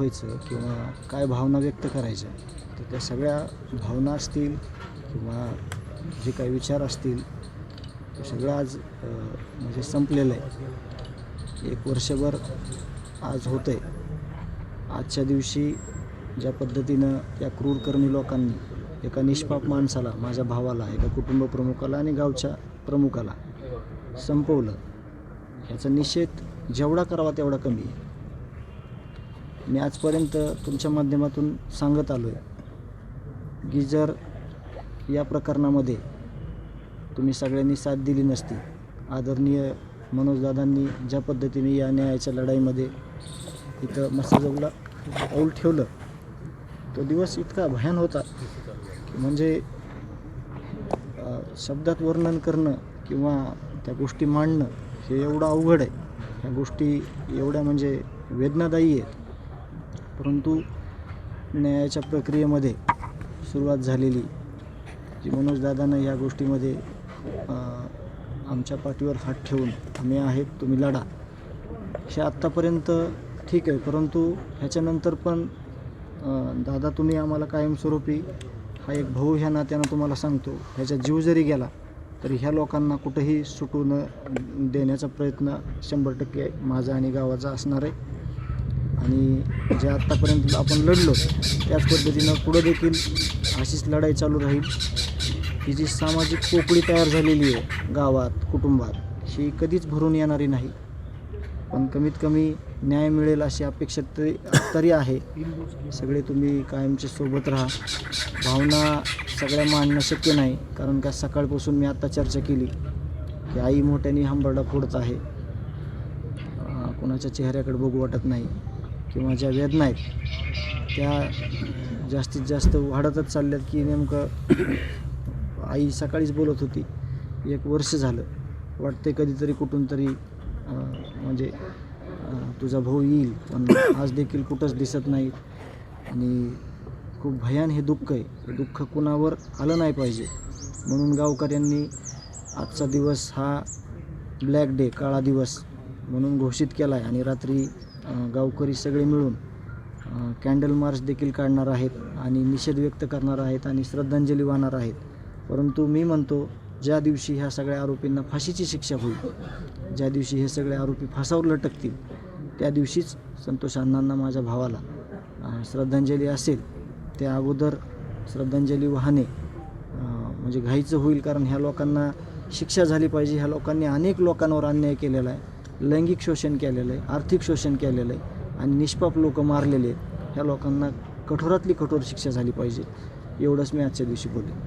व्हायचं किंवा काय भावना व्यक्त करायच्या तर त्या सगळ्या भावना असतील किंवा जे काही विचार असतील ते सगळं आज म्हणजे संपलेलं आहे. एक वर्षभर आज होतं आहे आजच्या दिवशी ज्या पद्धतीनं या क्रूरकर्मी लोकांनी एका निष्पाप माणसाला माझ्या भावाला एका कुटुंब प्रमुखाला आणि गावच्या प्रमुखाला संपवलं ह्याचा निषेध जेवढा करावा तेवढा कमी आहे. मी आजपर्यंत तुमच्या माध्यमातून सांगत आलो आहे की जर या प्रकरणामध्ये तुम्ही सगळ्यांनी साथ दिली नसती आदरणीय मनोजदादांनी ज्या पद्धतीने या न्यायाच्या लढाईमध्ये इथं मसाजोगला पाऊल ठेवलं तो दिवस इतका भयान होता की म्हणजे शब्दात वर्णन करणं किंवा त्या गोष्टी मांडणं हे एवढं अवघड आहे. ह्या गोष्टी एवढ्या म्हणजे वेदनादायी आहेत. परंतु न्यायाच्या प्रक्रियेमध्ये सुरुवात झालेली. जी मनोजदादानं या गोष्टीमध्ये आमच्या पाठीवर हात ठेवून आम्ही आहेत तुम्ही लढा. हे आत्तापर्यंत ठीक आहे परंतु ह्याच्यानंतर पण दादा तुम्ही आम्हाला कायमस्वरूपी हा एक भाऊ ह्या नात्यानं तुम्हाला सांगतो ह्याचा जीव जरी गेला तरी ह्या लोकांना कुठंही सुटू न देण्याचा प्रयत्न शंभर टक्के माझा आणि गावाचा असणार आहे. आणि जे आत्तापर्यंत आपण लढलो त्याच पद्धतीनं पुढं देखील अशीच लढाई चालू राहील. ही जी सामाजिक पोकळी तयार झालेली आहे गावात कुटुंबात ही कधीच भरून येणारी नाही. पण कमीत कमी न्याय मिळेल अशी अपेक्षा तरी तरी आहे. सगळे तुम्ही कायमचे सोबत राहा. भावना सगळ्या मांडणं शक्य नाही कारण का सकाळपासून मी आत्ता चर्चा केली की आई मोठ्याने हंबरडा फोडत आहे. कोणाच्या चेहऱ्याकडे बघू वाटत नाही. किंवा ज्या वेदना आहेत त्या जास्तीत जास्त वाढतच चालल्यात की नेमकं आई सकाळीच बोलत होती. एक वर्ष झालं. वाटते कधीतरी कुठून तरी म्हणजे तुझा भाऊ येईल पण आज देखील कुठंच दिसत नाही. आणि खूप भयान हे दुःख आहे. हे दुःख कुणावर आलं नाही पाहिजे. म्हणून गावकऱ्यांनी आजचा दिवस हा ब्लॅक डे काळा दिवस म्हणून घोषित केला आहे आणि रात्री गावकरी सगळे मिळून कॅन्डल मार्च देखील काढणार आहेत आणि निषेध व्यक्त करणार आहेत आणि श्रद्धांजली वाहणार आहेत. परंतु मी म्हणतो ज्या दिवशी ह्या सगळ्या आरोपींना फाशीची शिक्षा होईल ज्या दिवशी हे सगळे आरोपी फासावर लटकतील त्या दिवशीच संतोष अण्णांना माझ्या भावाला श्रद्धांजली असेल त्या अगोदर श्रद्धांजली वाहणे म्हणजे घाईचं होईल कारण ह्या लोकांना शिक्षा झाली पाहिजे. ह्या लोकांनी अनेक लोकांवर अन्याय केलेला आहे. लैंगिक शोषण केलेलं आहे आर्थिक शोषण केलेलं आहे आणि निष्पाप लोक मारलेले आहेत. ह्या लोकांना कठोरातली कठोर शिक्षा झाली पाहिजे. एवढंच मी आजच्या दिवशी बोलेन.